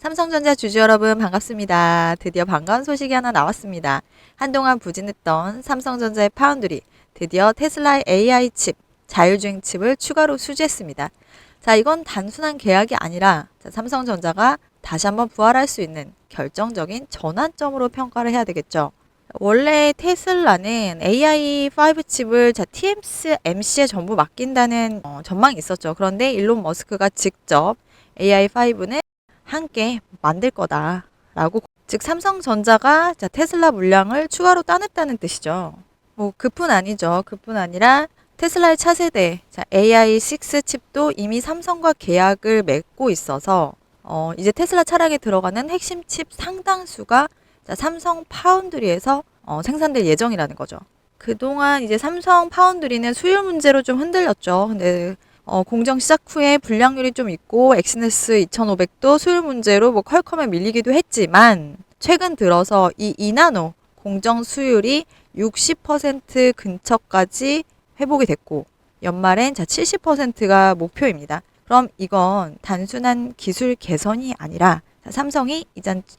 삼성전자 주주 여러분 반갑습니다. 드디어 반가운 소식이 하나 나왔습니다. 한동안 부진했던 삼성전자의 파운드리 드디어 테슬라의 AI 칩, 자율주행 칩을 추가로 수주했습니다. 자, 이건 단순한 계약이 아니라 자, 삼성전자가 다시 한번 부활할 수 있는 결정적인 전환점으로 평가를 해야 되겠죠. 원래 테슬라는 AI5 칩을 자, TSMC에 전부 맡긴다는 어, 전망이 있었죠. 그런데 일론 머스크가 직접 AI5는 함께 만들 거다라고 즉 삼성전자가 자, 테슬라 물량을 추가로 따냈다는 뜻이죠. 뭐 그뿐 아니죠. 그뿐 아니라 테슬라의 차세대 자, AI6 칩도 이미 삼성과 계약을 맺고 있어서 어, 이제 테슬라 차량에 들어가는 핵심 칩 상당수가 자, 삼성 파운드리에서 어, 생산될 예정이라는 거죠. 그동안 이제 삼성 파운드리는 수율 문제로 좀 흔들렸죠. 근데 어, 공정 시작 후에 불량률이 좀 있고 엑시네스 2500도 수율 문제로 뭐 퀄컴에 밀리기도 했지만 최근 들어서 이 이나노 공정 수율이 60% 근처까지 회복이 됐고 연말엔 자 70%가 목표입니다. 그럼 이건 단순한 기술 개선이 아니라 자, 삼성이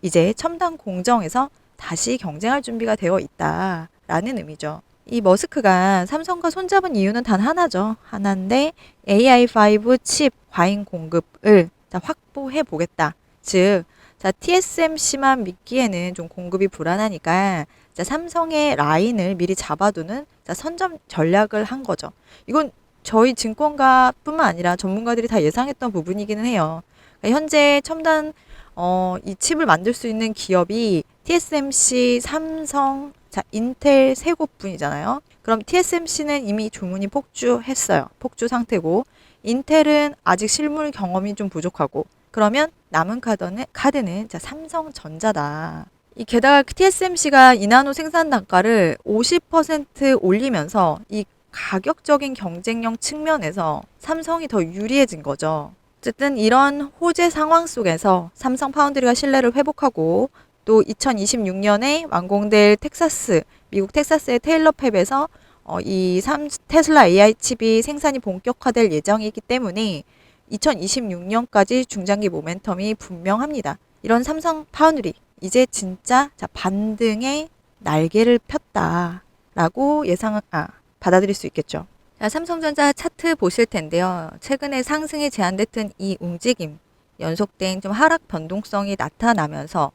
이제 첨단 공정에서 다시 경쟁할 준비가 되어 있다라는 의미죠. 이 머스크가 삼성과 손잡은 이유는 단 하나죠. 하나인데 AI5 칩 과잉 공급을 자, 확보해 보겠다. 즉, 자, TSMC만 믿기에는 좀 공급이 불안하니까 자, 삼성의 라인을 미리 잡아두는 자, 선점 전략을 한 거죠. 이건 저희 증권가뿐만 아니라 전문가들이 다 예상했던 부분이기는 해요. 그러니까 현재 첨단 어, 이 칩을 만들 수 있는 기업이 TSMC, 삼성, 자, 인텔 세 곳뿐이잖아요. 그럼 TSMC는 이미 주문이 폭주했어요. 폭주 상태고 인텔은 아직 실물 경험이 좀 부족하고 그러면 남은 카드는 카드는 자, 삼성전자다. 이 게다가 TSMC가 이나노 생산 단가를 50% 올리면서 이 가격적인 경쟁력 측면에서 삼성이 더 유리해진 거죠. 어쨌든 이런 호재 상황 속에서 삼성 파운드리가 신뢰를 회복하고 또 2026년에 완공될 텍사스, 미국 텍사스의 테일러 팹에서 어, 이 삼, 테슬라 AI 칩이 생산이 본격화될 예정이기 때문에 2026년까지 중장기 모멘텀이 분명합니다. 이런 삼성 파운드리 이제 진짜 자, 반등의 날개를 폈다라고 예상 아, 받아들일 수 있겠죠. 자, 삼성전자 차트 보실 텐데요. 최근에 상승에 제한됐던 이 움직임, 연속된 좀 하락 변동성이 나타나면서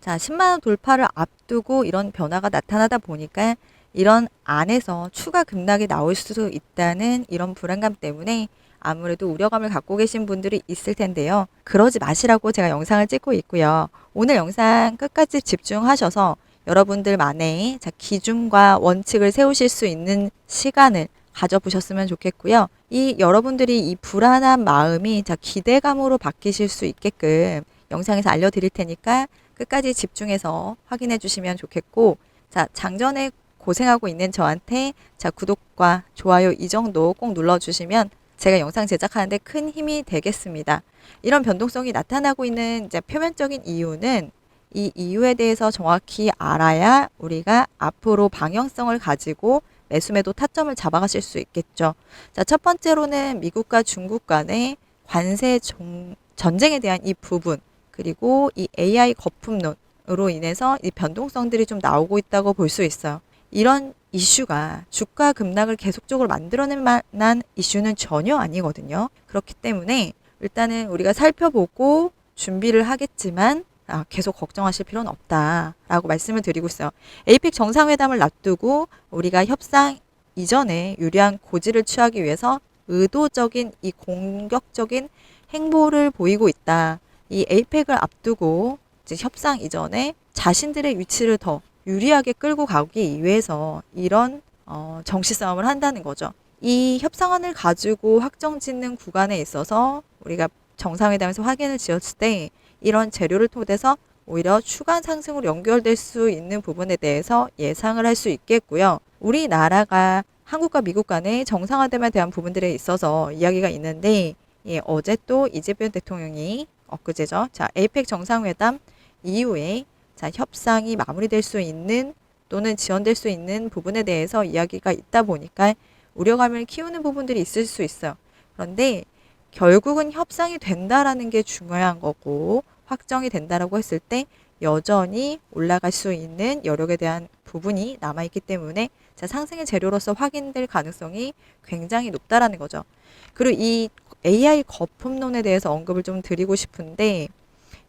자, 10만 원 돌파를 앞두고 이런 변화가 나타나다 보니까 이런 안에서 추가 급락이 나올 수 있다는 이런 불안감 때문에 아무래도 우려감을 갖고 계신 분들이 있을 텐데요. 그러지 마시라고 제가 영상을 찍고 있고요. 오늘 영상 끝까지 집중하셔서 여러분들만의 자, 기준과 원칙을 세우실 수 있는 시간을 가져보셨으면 좋겠고요. 이 여러분들이 이 불안한 마음이 자, 기대감으로 바뀌실 수 있게끔 영상에서 알려드릴 테니까 끝까지 집중해서 확인해 주시면 좋겠고, 자, 장전에 고생하고 있는 저한테 자, 구독과 좋아요 이 정도 꼭 눌러주시면 제가 영상 제작하는데 큰 힘이 되겠습니다. 이런 변동성이 나타나고 있는 이제 표면적인 이유는 이 이유에 대해서 정확히 알아야 우리가 앞으로 방향성을 가지고 매수매도 타점을 잡아가실 수 있겠죠. 자, 첫 번째로는 미국과 중국 간의 관세 종, 전쟁에 대한 이 부분, 그리고 이 AI 거품론으로 인해서 이 변동성들이 좀 나오고 있다고 볼 수 있어요. 이런 이슈가 주가 급락을 계속적으로 만들어낼 만한 이슈는 전혀 아니거든요. 그렇기 때문에 일단은 우리가 살펴보고 준비를 하겠지만 아, 계속 걱정하실 필요는 없다라고 말씀을 드리고 있어요. 에이펙 정상회담을 놔두고 우리가 협상 이전에 유리한 고지를 취하기 위해서 의도적인 이 공격적인 행보를 보이고 있다. 이 에이펙을 앞두고 이제 협상 이전에 자신들의 위치를 더 유리하게 끌고 가기 위해서 이런 어, 정치 싸움을 한다는 거죠. 이 협상안을 가지고 확정 짓는 구간에 있어서 우리가 정상회담에서 확인을 지었을 때 이런 재료를 토대서 오히려 추가 상승으로 연결될 수 있는 부분에 대해서 예상을 할 수 있겠고요. 우리나라가 한국과 미국 간의 정상화됨에 대한 부분들에 있어서 이야기가 있는데 예, 어제 또 이재명 대통령이 엊그제죠. 자, 에이펙 정상회담 이후에 자, 협상이 마무리될 수 있는 또는 지연될 수 있는 부분에 대해서 이야기가 있다 보니까 우려감을 키우는 부분들이 있을 수 있어요. 그런데 결국은 협상이 된다라는 게 중요한 거고 확정이 된다라고 했을 때 여전히 올라갈 수 있는 여력에 대한 부분이 남아 있기 때문에 자, 상승의 재료로서 확인될 가능성이 굉장히 높다라는 거죠. 그리고 이 AI 거품론에 대해서 언급을 좀 드리고 싶은데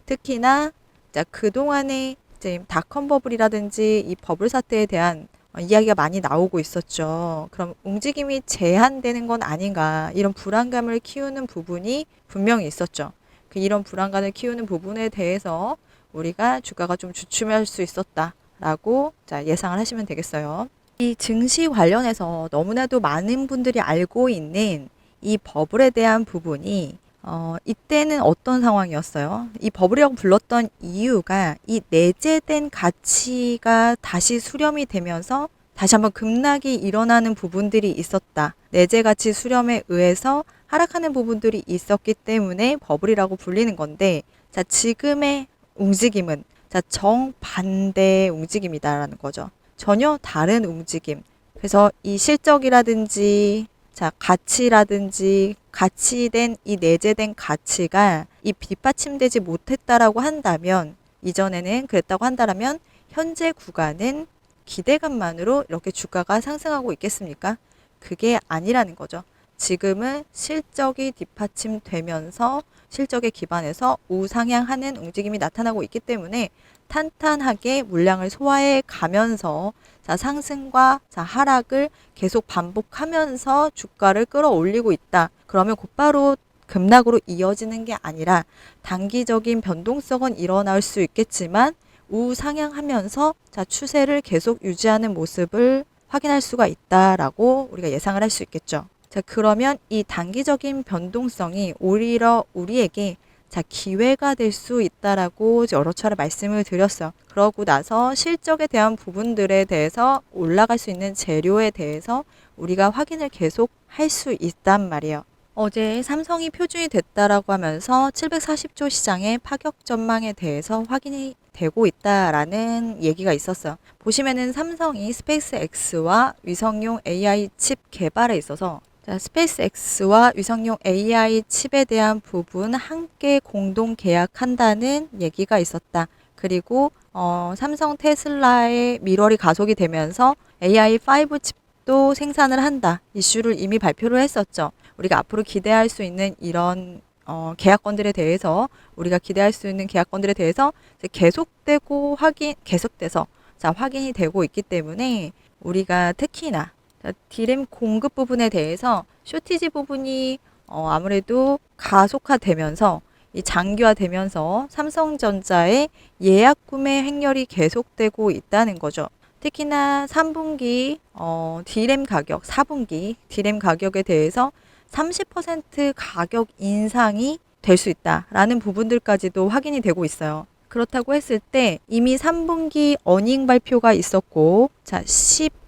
특히나 자, 그동안에 이제 닷컴 버블이라든지 이 버블 사태에 대한 어, 이야기가 많이 나오고 있었죠. 그럼 움직임이 제한되는 건 아닌가 이런 불안감을 키우는 부분이 분명히 있었죠. 그 이런 불안감을 키우는 부분에 대해서 우리가 주가가 좀 주춤할 수 있었다라고 자, 예상을 하시면 되겠어요. 이 증시 관련해서 너무나도 많은 분들이 알고 있는 이 버블에 대한 부분이 어, 이때는 어떤 상황이었어요? 이 버블이라고 불렀던 이유가 이 내재된 가치가 다시 수렴이 되면서 다시 한번 급락이 일어나는 부분들이 있었다. 내재 가치 수렴에 의해서 하락하는 부분들이 있었기 때문에 버블이라고 불리는 건데, 자, 지금의 움직임은 자, 정반대의 움직임이다라는 거죠. 전혀 다른 움직임. 그래서 이 실적이라든지 자, 가치라든지 가치된 이 내재된 가치가 이 뒷받침되지 못했다라고 한다면 이전에는 그랬다고 한다라면 현재 구간은 기대감만으로 이렇게 주가가 상승하고 있겠습니까? 그게 아니라는 거죠. 지금은 실적이 뒷받침되면서 실적에 기반해서 우상향하는 움직임이 나타나고 있기 때문에 탄탄하게 물량을 소화해 가면서 자, 상승과 자, 하락을 계속 반복하면서 주가를 끌어올리고 있다. 그러면 곧바로 급락으로 이어지는 게 아니라 단기적인 변동성은 일어날 수 있겠지만 우상향하면서 자, 추세를 계속 유지하는 모습을 확인할 수가 있다라고 우리가 예상을 할 수 있겠죠. 자, 그러면 이 단기적인 변동성이 오히려 우리에게 자, 기회가 될 수 있다라고 여러 차례 말씀을 드렸어요. 그러고 나서 실적에 대한 부분들에 대해서 올라갈 수 있는 재료에 대해서 우리가 확인을 계속 할 수 있단 말이에요. 어제 삼성이 표준이 됐다라고 하면서 740조 시장의 파격 전망에 대해서 확인이 되고 있다라는 얘기가 있었어요. 보시면은 삼성이 스페이스 X와 위성용 AI 칩 개발에 있어서 자, 스페이스 X와 위성용 AI 칩에 대한 부분 함께 공동 계약한다는 얘기가 있었다. 그리고 어, 삼성 테슬라의 밀월이 가속이 되면서 AI5 칩도 생산을 한다. 이슈를 이미 발표를 했었죠. 우리가 앞으로 기대할 수 있는 이런 어, 계약건들에 대해서 우리가 기대할 수 있는 계약건들에 대해서 계속되고 확인 계속돼서 자 확인이 되고 있기 때문에 우리가 특히나 자, 디램 공급 부분에 대해서 쇼티지 부분이 어, 아무래도 가속화되면서 이 장기화되면서 삼성전자의 예약 구매 행렬이 계속되고 있다는 거죠. 특히나 3분기 어, 디램 가격, 4분기 디램 가격에 대해서 30% 가격 인상이 될 수 있다라는 부분들까지도 확인이 되고 있어요. 그렇다고 했을 때 이미 3분기 어닝 발표가 있었고 자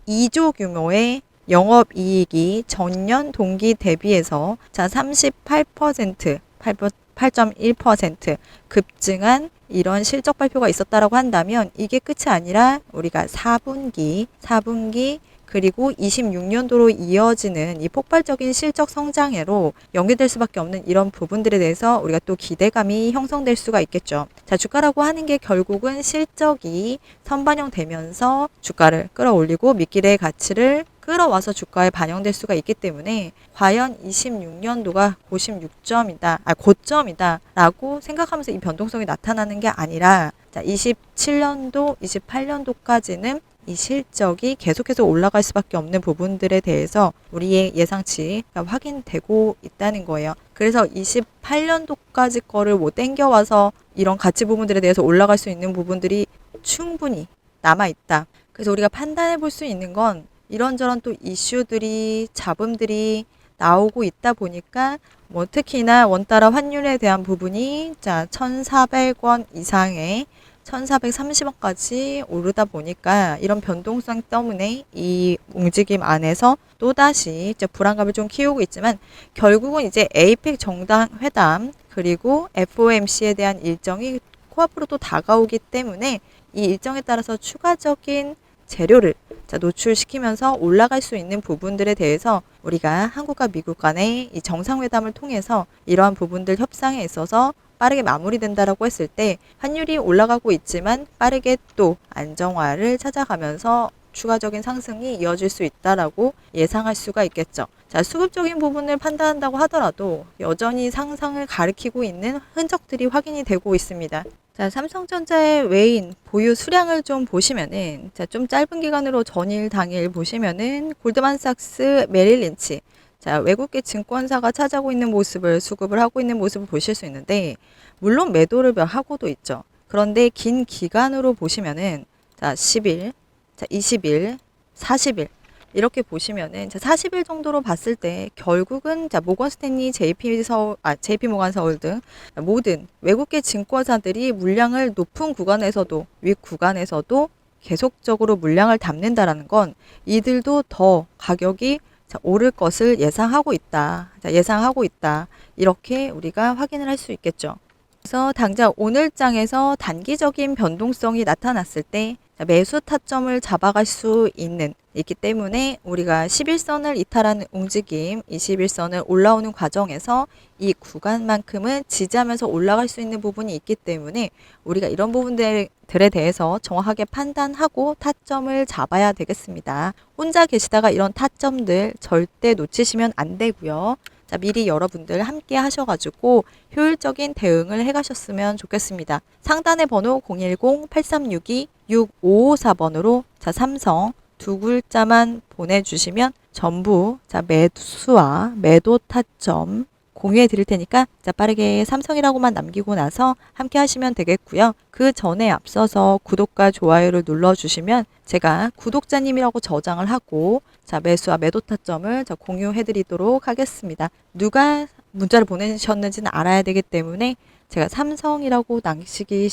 12조 규모의 영업이익이 전년 동기 대비해서 자 38% 8.1% 급증한 이런 실적 발표가 있었다라고 한다면 이게 끝이 아니라 우리가 4분기 4분기 그리고 26년도로 이어지는 이 폭발적인 실적 성장으로 연계될 수밖에 없는 이런 부분들에 대해서 우리가 또 기대감이 형성될 수가 있겠죠. 자, 주가라고 하는 게 결국은 실적이 선반영되면서 주가를 끌어올리고 미끼의 가치를 끌어와서 주가에 반영될 수가 있기 때문에 과연 26년도가 고심 6점이다, 아, 고점이다 라고 생각하면서 이 변동성이 나타나는 게 아니라 자, 27년도, 28년도까지는 이 실적이 계속해서 올라갈 수밖에 없는 부분들에 대해서 우리의 예상치가 확인되고 있다는 거예요. 그래서 28년도까지 거를 못 땡겨와서 이런 가치 부분들에 대해서 올라갈 수 있는 부분들이 충분히 남아 있다. 그래서 우리가 판단해 볼 수 있는 건 이런저런 또 이슈들이 잡음들이 나오고 있다 보니까 뭐 특히나 원달러 환율에 대한 부분이 자 1,400원 이상의 1,430원까지 오르다 보니까 이런 변동성 때문에 이 움직임 안에서 또다시 이제 불안감을 좀 키우고 있지만 결국은 이제 에이펙 정당 회담 그리고 FOMC에 대한 일정이 코앞으로 또 다가오기 때문에 이 일정에 따라서 추가적인 재료를 자, 노출시키면서 올라갈 수 있는 부분들에 대해서 우리가 한국과 미국 간의 이 정상회담을 통해서 이러한 부분들 협상에 있어서 빠르게 마무리된다라고 했을 때 환율이 올라가고 있지만 빠르게 또 안정화를 찾아가면서 추가적인 상승이 이어질 수 있다라고 예상할 수가 있겠죠. 자, 수급적인 부분을 판단한다고 하더라도 여전히 상상을 가리키고 있는 흔적들이 확인이 되고 있습니다. 자, 삼성전자의 외인 보유 수량을 좀 보시면은 자, 좀 짧은 기간으로 전일 당일 보시면은 골드만삭스, 메릴린치 자, 외국계 증권사가 찾아오고 있는 모습을 수급을 하고 있는 모습을 보실 수 있는데 물론 매도를 하고도 있죠. 그런데 긴 기간으로 보시면은 자, 10일, 자, 20일, 40일 이렇게 보시면은 자, 40일 정도로 봤을 때 결국은 자, 모건 스탠리, JP 서울, 아, JP 모건 서울 등 모든 외국계 증권사들이 물량을 높은 구간에서도 윗 구간에서도 계속적으로 물량을 담는다라는 건 이들도 더 가격이 자, 오를 것을 예상하고 있다. 자, 예상하고 있다. 이렇게 우리가 확인을 할 수 있겠죠. 그래서 당장 오늘 장에서 단기적인 변동성이 나타났을 때 자, 매수 타점을 잡아갈 수 있는 있기 때문에 우리가 11선을 이탈하는 움직임, 21선을 올라오는 과정에서 이 구간만큼은 지지하면서 올라갈 수 있는 부분이 있기 때문에 우리가 이런 부분들에 대해서 정확하게 판단하고 타점을 잡아야 되겠습니다. 혼자 계시다가 이런 타점들 절대 놓치시면 안 되고요. 자, 미리 여러분들 함께 하셔가지고 효율적인 대응을 해가셨으면 좋겠습니다. 상단의 번호 010-8362-6554번으로 자, 삼성 두 글자만 보내주시면 전부 자, 매수와 매도 타점 공유해 드릴 테니까 자, 빠르게 삼성이라고만 남기고 나서 함께 하시면 되겠고요. 그 전에 앞서서 구독과 좋아요를 눌러주시면 제가 구독자님이라고 저장을 하고 자, 매수와 매도 타점을 자, 공유해 드리도록 하겠습니다. 누가 문자를 보내셨는지는 알아야 되기 때문에 제가 삼성이라고 남기시기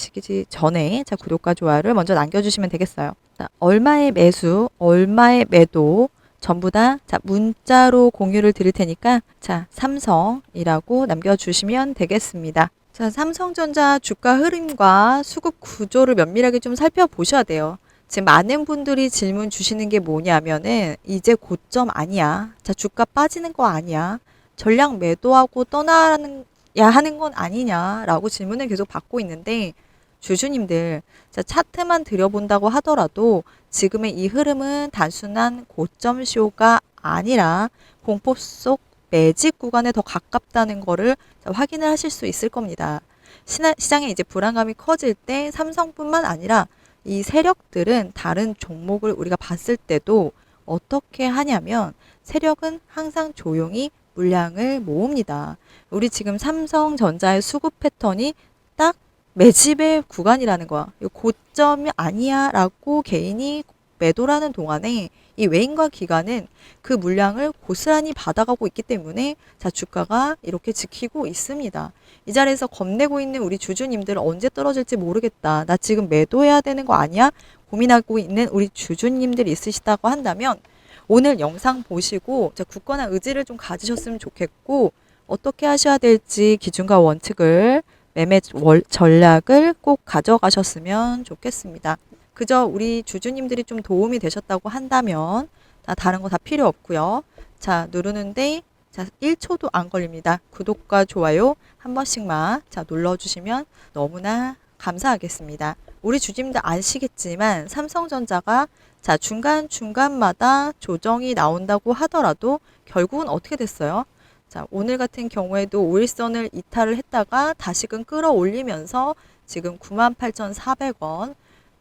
전에 자, 구독과 좋아요를 먼저 남겨주시면 되겠어요. 자, 얼마의 매수, 얼마의 매도 전부 다 자, 문자로 공유를 드릴 테니까 자, 삼성이라고 남겨주시면 되겠습니다. 자, 삼성전자 주가 흐름과 수급 구조를 면밀하게 좀 살펴보셔야 돼요. 지금 많은 분들이 질문 주시는 게 뭐냐면은 이제 고점 아니야. 자, 주가 빠지는 거 아니야. 전량 매도하고 떠나 야 하는 건 아니냐라고 질문을 계속 받고 있는데 주주님들 자, 차트만 들여본다고 하더라도 지금의 이 흐름은 단순한 고점 쇼가 아니라 공포 속 매직 구간에 더 가깝다는 거를 자, 확인을 하실 수 있을 겁니다. 시장에 이제 불안감이 커질 때 삼성뿐만 아니라 이 세력들은 다른 종목을 우리가 봤을 때도 어떻게 하냐면 세력은 항상 조용히 물량을 모읍니다. 우리 지금 삼성전자의 수급 패턴이 딱 매집의 구간이라는 거야. 고점이 아니야 라고 개인이 매도라는 동안에 이 외인과 기관은 그 물량을 고스란히 받아가고 있기 때문에 자 주가가 이렇게 지키고 있습니다. 이 자리에서 겁내고 있는 우리 주주님들 언제 떨어질지 모르겠다. 나 지금 매도해야 되는 거 아니야? 고민하고 있는 우리 주주님들 있으시다고 한다면 오늘 영상 보시고 자 굳건한 의지를 좀 가지셨으면 좋겠고 어떻게 하셔야 될지 기준과 원칙을 매매 전략을 꼭 가져가셨으면 좋겠습니다. 그저 우리 주주님들이 좀 도움이 되셨다고 한다면 자, 다른 거 다 필요 없고요. 자, 누르는데 자, 1초도 안 걸립니다. 구독과 좋아요 한 번씩만 자, 눌러 주시면 너무나 감사하겠습니다. 우리 주주님들 아시겠지만 삼성전자가 자, 중간중간마다 조정이 나온다고 하더라도 결국은 어떻게 됐어요? 자, 오늘 같은 경우에도 5일선을 이탈을 했다가 다시금 끌어올리면서 지금 98,400원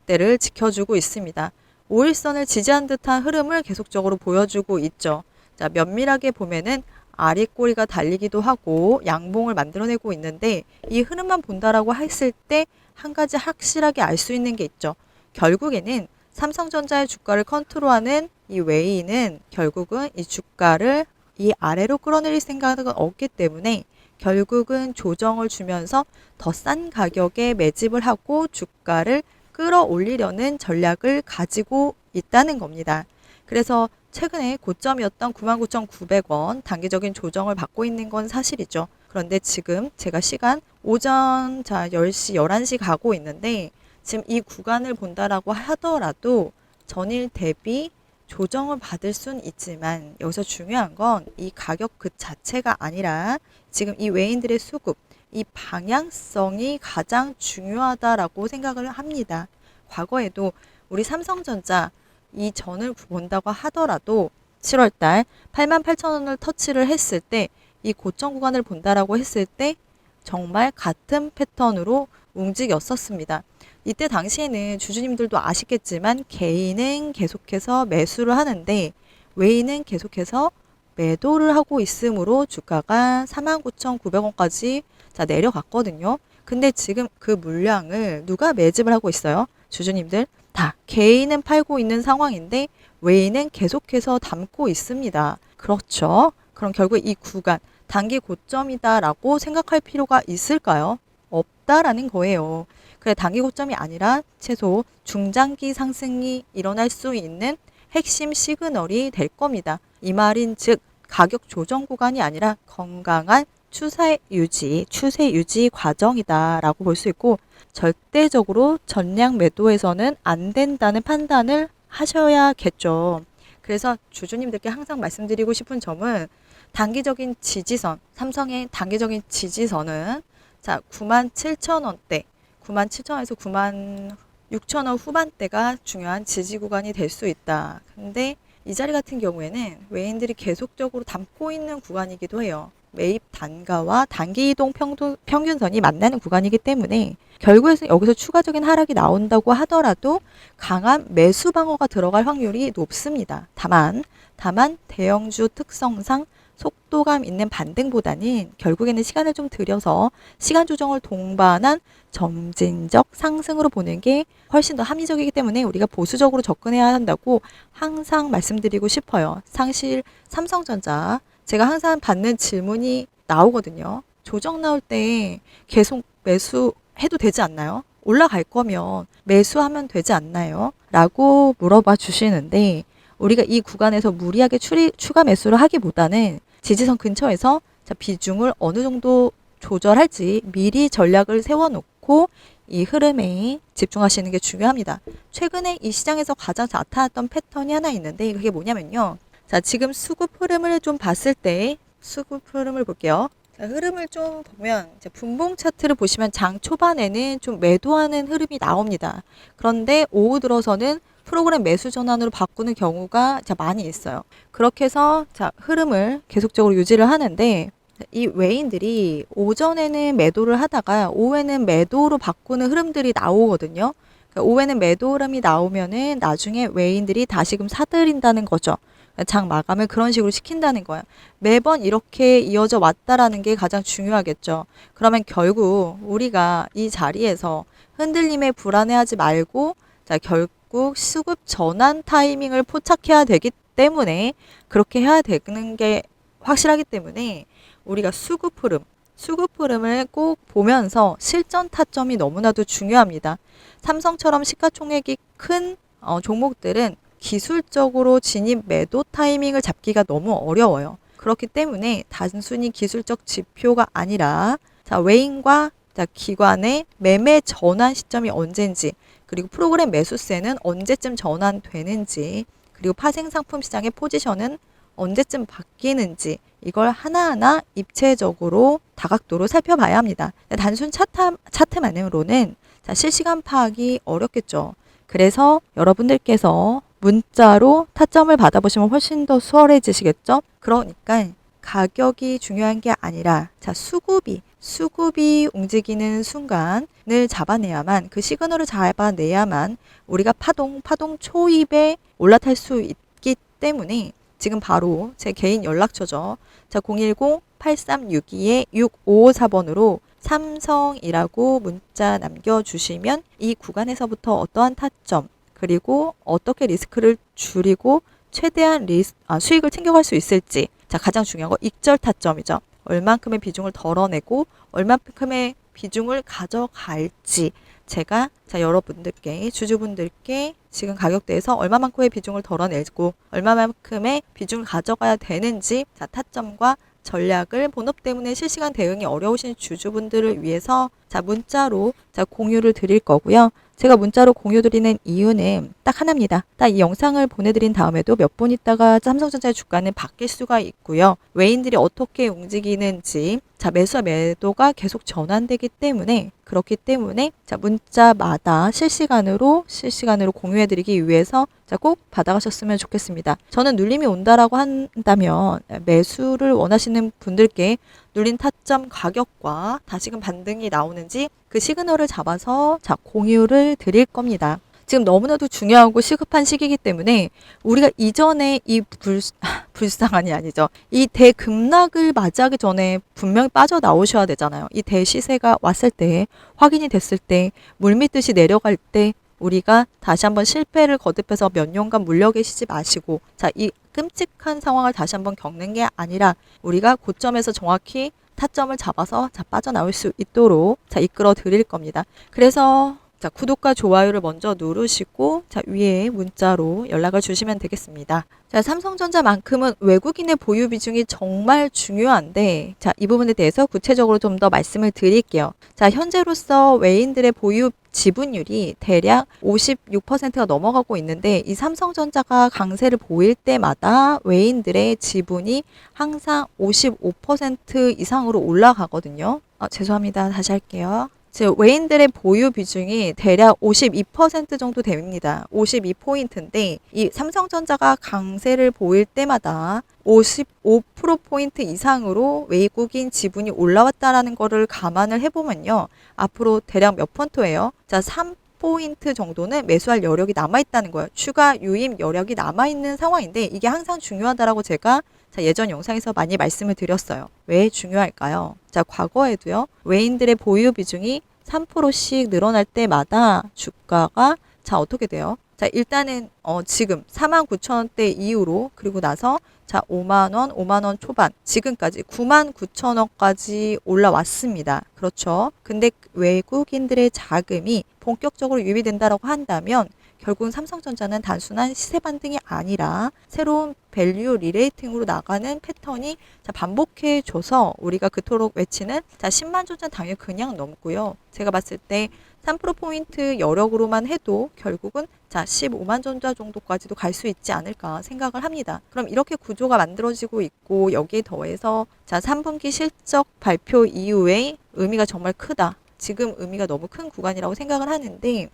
대를 지켜주고 있습니다. 5일선을 지지한 듯한 흐름을 계속적으로 보여주고 있죠. 자, 면밀하게 보면은 아리꼬리가 달리기도 하고 양봉을 만들어내고 있는데 이 흐름만 본다라고 했을 때 한 가지 확실하게 알 수 있는 게 있죠. 결국에는 삼성전자의 주가를 컨트롤하는 이 웨이는 결국은 이 주가를 이 아래로 끌어내릴 생각은 없기 때문에 결국은 조정을 주면서 더 싼 가격에 매집을 하고 주가를 끌어올리려는 전략을 가지고 있다는 겁니다. 그래서 최근에 고점이었던 99,900원 단기적인 조정을 받고 있는 건 사실이죠. 그런데 지금 제가 시간 오전 자 10시, 11시 가고 있는데 지금 이 구간을 본다라고 하더라도 전일 대비 조정을 받을 순 있지만 여기서 중요한 건 이 가격 그 자체가 아니라 지금 이 외인들의 수급 이 방향성이 가장 중요하다라고 생각을 합니다. 과거에도 우리 삼성전자 이 전을 본다고 하더라도 7월달 8만 8천 원을 터치를 했을 때 이 고점 구간을 본다라고 했을 때 정말 같은 패턴으로 움직였었습니다. 이때 당시에는 주주님들도 아시겠지만 개인은 계속해서 매수를 하는데 외인은 계속해서 매도를 하고 있으므로 주가가 49,900원까지 자 내려갔거든요. 근데 지금 그 물량을 누가 매집을 하고 있어요? 주주님들 다 개인은 팔고 있는 상황인데 외인은 계속해서 담고 있습니다. 그렇죠. 그럼 결국 이 구간 단기 고점이다라고 생각할 필요가 있을까요? 없다라는 거예요. 그래 단기 고점이 아니라 최소 중장기 상승이 일어날 수 있는 핵심 시그널이 될 겁니다. 이 말인 즉 가격 조정 구간이 아니라 건강한 추세 유지, 추세 유지 과정이다라고 볼 수 있고 절대적으로 전량 매도에서는 안 된다는 판단을 하셔야겠죠. 그래서 주주님들께 항상 말씀드리고 싶은 점은 단기적인 지지선, 삼성의 단기적인 지지선은 자 9만 7천 원대, 9만 7천 원에서 9만 6천 원 후반대가 중요한 지지 구간이 될 수 있다. 근데 이 자리 같은 경우에는 외인들이 계속적으로 담고 있는 구간이기도 해요. 매입 단가와 단기 이동 평균선이 만나는 구간이기 때문에 결국에는 여기서 추가적인 하락이 나온다고 하더라도 강한 매수 방어가 들어갈 확률이 높습니다. 다만 다만 대형주 특성상 속도감 있는 반등보다는 결국에는 시간을 좀 들여서 시간 조정을 동반한 점진적 상승으로 보는 게 훨씬 더 합리적이기 때문에 우리가 보수적으로 접근해야 한다고 항상 말씀드리고 싶어요. 상실 삼성전자 제가 항상 받는 질문이 나오거든요. 조정 나올 때 계속 매수 해도 되지 않나요? 올라갈 거면 매수하면 되지 않나요? 라고 물어봐 주시는데 우리가 이 구간에서 무리하게 추리, 추가 매수를 하기보다는 지지선 근처에서 자, 비중을 어느 정도 조절할지 미리 전략을 세워놓고 이 흐름에 집중하시는 게 중요합니다. 최근에 이 시장에서 가장 나타났던 패턴이 하나 있는데 그게 뭐냐면요. 자, 지금 수급 흐름을 좀 봤을 때 수급 흐름을 볼게요. 자, 흐름을 좀 보면 분봉 차트를 보시면 장 초반에는 좀 매도하는 흐름이 나옵니다. 그런데 오후 들어서는 프로그램 매수 전환으로 바꾸는 경우가 자, 많이 있어요. 그렇게 해서 자, 흐름을 계속적으로 유지를 하는데 이 외인들이 오전에는 매도를 하다가 오후에는 매도로 바꾸는 흐름들이 나오거든요. 그러니까 오후에는 매도 흐름이 나오면은 나중에 외인들이 다시금 사들인다는 거죠. 장 마감을 그런 식으로 시킨다는 거예요. 매번 이렇게 이어져 왔다라는 게 가장 중요하겠죠. 그러면 결국 우리가 이 자리에서 흔들림에 불안해하지 말고 자 결 국 수급 전환 타이밍을 포착해야 되기 때문에 그렇게 해야 되는 게 확실하기 때문에 우리가 수급 흐름, 수급 흐름을 꼭 보면서 실전 타점이 너무나도 중요합니다. 삼성처럼 시가총액이 큰 어, 종목들은 기술적으로 진입 매도 타이밍을 잡기가 너무 어려워요. 그렇기 때문에 단순히 기술적 지표가 아니라 자, 외인과 자, 기관의 매매 전환 시점이 언제인지 그리고 프로그램 매수세는 언제쯤 전환되는지 그리고 파생 상품 시장의 포지션은 언제쯤 바뀌는지 이걸 하나하나 입체적으로 다각도로 살펴봐야 합니다. 단순 차트, 차트만으로는 자, 실시간 파악이 어렵겠죠. 그래서 여러분들께서 문자로 타점을 받아보시면 훨씬 더 수월해지시겠죠? 그러니까 가격이 중요한 게 아니라 자 수급이 수급이 움직이는 순간을 잡아내야만 그 시그널을 잡아내야만 우리가 파동 파동 초입에 올라탈 수 있기 때문에 지금 바로 제 개인 연락처죠. 자 010-8362-6554번으로 삼성이라고 문자 남겨주시면 이 구간에서부터 어떠한 타점 그리고 어떻게 리스크를 줄이고 최대한 리스, 아, 수익을 챙겨갈 수 있을지 자 가장 중요한 거 익절 타점이죠. 얼만큼의 비중을 덜어내고 얼만큼의 비중을 가져갈지 제가 자 여러분들께 주주분들께 지금 가격대에서 얼마만큼의 비중을 덜어내고 얼마만큼의 비중을 가져가야 되는지 자 타점과 전략을 본업 때문에 실시간 대응이 어려우신 주주분들을 위해서 자 문자로 자 공유를 드릴 거고요. 제가 문자로 공유드리는 이유는 딱 하나입니다. 딱 이 영상을 보내드린 다음에도 몇 분 있다가 삼성전자의 주가는 바뀔 수가 있고요. 외인들이 어떻게 움직이는지 자 매수와 매도가 계속 전환되기 때문에 그렇기 때문에 자 문자마다 실시간으로 실시간으로 공유해드리기 위해서 자 꼭 받아가셨으면 좋겠습니다. 저는 눌림이 온다라고 한다면 매수를 원하시는 분들께 눌린 타점 가격과 다시금 반등이 나오는지 그 시그널을 잡아서 자 공유를 드릴 겁니다. 지금 너무나도 중요하고 시급한 시기이기 때문에 우리가 이전에 이 불, 불쌍한이 아니죠. 이 대급락을 맞이하기 전에 분명히 빠져나오셔야 되잖아요. 이 대시세가 왔을 때, 확인이 됐을 때, 물밀듯이 내려갈 때, 우리가 다시 한번 실패를 거듭해서 몇 년간 물려 계시지 마시고, 자, 이 끔찍한 상황을 다시 한번 겪는 게 아니라, 우리가 고점에서 정확히 타점을 잡아서 자, 빠져나올 수 있도록 자, 이끌어 드릴 겁니다. 그래서 자, 구독과 좋아요를 먼저 누르시고 자, 위에 문자로 연락을 주시면 되겠습니다. 자, 삼성전자만큼은 외국인의 보유 비중이 정말 중요한데 자, 이 부분에 대해서 구체적으로 좀 더 말씀을 드릴게요. 자, 현재로서 외인들의 보유 지분율이 대략 56%가 넘어가고 있는데 이 삼성전자가 강세를 보일 때마다 외인들의 지분이 항상 55% 이상으로 올라가거든요. 아, 죄송합니다. 다시 할게요. 즉 외인들의 보유 비중이 대략 52% 정도 됩니다. 52포인트인데 이 삼성전자가 강세를 보일 때마다 55%포인트 이상으로 외국인 지분이 올라왔다라는 거를 감안을 해보면요. 앞으로 대략 몇 펀트예요? 자, 3 포인트 정도는 매수할 여력이 남아있다는 거예요. 추가 유입 여력이 남아있는 상황인데 이게 항상 중요하다라고 제가 자, 예전 영상에서 많이 말씀을 드렸어요. 왜 중요할까요? 자, 과거에도요. 외인들의 보유 비중이 3%씩 늘어날 때마다 주가가 자, 어떻게 돼요? 자, 일단은 어, 지금 4만 9천 원대 이후로 그리고 나서 자, 5만 원, 5만 원 초반 지금까지 9만 9천 원까지 올라왔습니다. 그렇죠? 근데 외국인들의 자금이 본격적으로 유입이 된다라고 한다면 결국은 삼성전자는 단순한 시세 반등이 아니라 새로운 밸류 리레이팅으로 나가는 패턴이 자, 반복해 줘서 우리가 그토록 외치는 자 10만 조전 당연히 그냥 넘고요. 제가 봤을 때 3%포인트 여력으로만 해도 결국은 자 15만 전자 정도까지도 갈 수 있지 않을까 생각을 합니다. 그럼 이렇게 구조가 만들어지고 있고 여기에 더해서 자 3분기 실적 발표 이후에 의미가 정말 크다. 지금 의미가 너무 큰 구간이라고 생각을 하는데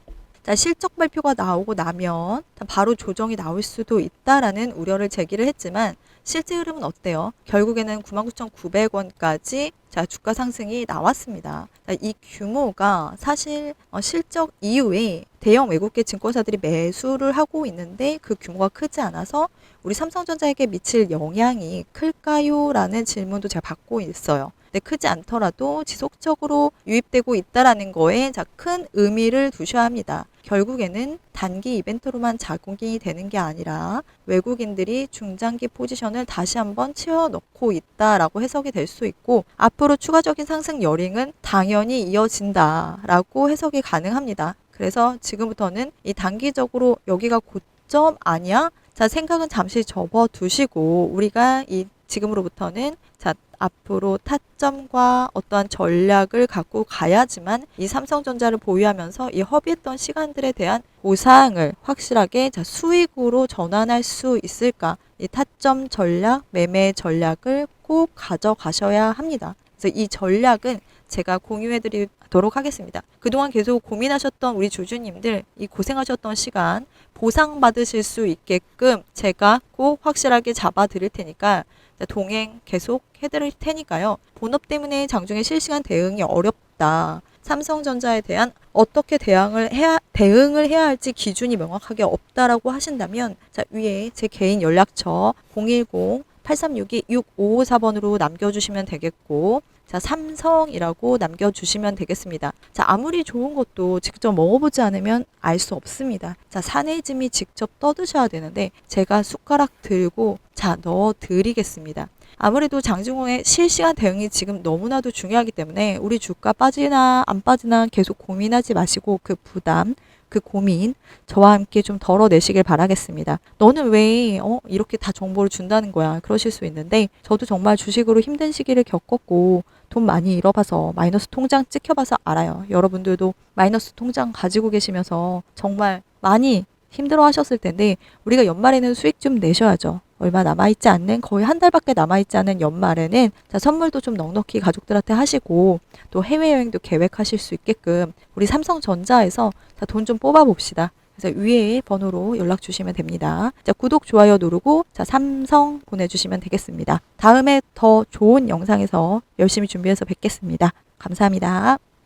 자, 실적 발표가 나오고 나면 바로 조정이 나올 수도 있다라는 우려를 제기를 했지만 실제 흐름은 어때요? 결국에는 99,900원까지 자, 주가 상승이 나왔습니다. 자, 이 규모가 사실 어, 실적 이후에 대형 외국계 증권사들이 매수를 하고 있는데 그 규모가 크지 않아서 우리 삼성전자에게 미칠 영향이 클까요? 라는 질문도 제가 받고 있어요. 근데 크지 않더라도 지속적으로 유입되고 있다라는 거에 자, 큰 의미를 두셔야 합니다. 결국에는 단기 이벤트로만 작용이 되는 게 아니라 외국인들이 중장기 포지션을 다시 한번 치워넣고 있다라고 해석이 될 수 있고 앞으로 추가적인 상승 여링은 당연히 이어진다라고 해석이 가능합니다. 그래서 지금부터는 이 단기적으로 여기가 고점 아니야? 자, 생각은 잠시 접어두시고 우리가 이 지금으로부터는 자, 앞으로 타점과 어떠한 전략을 갖고 가야지만 이 삼성전자를 보유하면서 이 허비했던 시간들에 대한 보상을 확실하게 자, 수익으로 전환할 수 있을까? 이 타점 전략, 매매 전략을 꼭 가져가셔야 합니다. 그래서 이 전략은 제가 공유해 드리도록 하겠습니다. 그동안 계속 고민하셨던 우리 주주님들 이 고생하셨던 시간 보상받으실 수 있게끔 제가 꼭 확실하게 잡아 드릴 테니까 동행 계속 해드릴 테니까요. 본업 때문에 장중에 실시간 대응이 어렵다. 삼성전자에 대한 어떻게 대응을 해야 대응을 해야 할지 기준이 명확하게 없다라고 하신다면 자 위에 제 개인 연락처 010 8362-6554번으로 남겨주시면 되겠고 자, 삼성이라고 남겨주시면 되겠습니다. 자, 아무리 좋은 것도 직접 먹어보지 않으면 알 수 없습니다. 자, 사내짐이 직접 떠드셔야 되는데, 제가 숟가락 들고, 자, 넣어 드리겠습니다. 아무래도 장중호의 실시간 대응이 지금 너무나도 중요하기 때문에 우리 주가 빠지나 안 빠지나 계속 고민하지 마시고 그 부담, 그 고민 저와 함께 좀 덜어내시길 바라겠습니다. 너는 왜 어, 이렇게 다 정보를 준다는 거야? 그러실 수 있는데 저도 정말 주식으로 힘든 시기를 겪었고 돈 많이 잃어봐서 마이너스 통장 찍혀봐서 알아요. 여러분들도 마이너스 통장 가지고 계시면서 정말 많이 힘들어 하셨을 텐데 우리가 연말에는 수익 좀 내셔야죠. 얼마 남아있지 않는 거의 한 달밖에 남아있지 않은 연말에는 자, 선물도 좀 넉넉히 가족들한테 하시고 또 해외여행도 계획하실 수 있게끔 우리 삼성전자에서 돈좀 뽑아봅시다. 그래서 위에 번호로 연락 주시면 됩니다. 자, 구독, 좋아요 누르고 자, 삼성 보내주시면 되겠습니다. 다음에 더 좋은 영상에서 열심히 준비해서 뵙겠습니다. 감사합니다.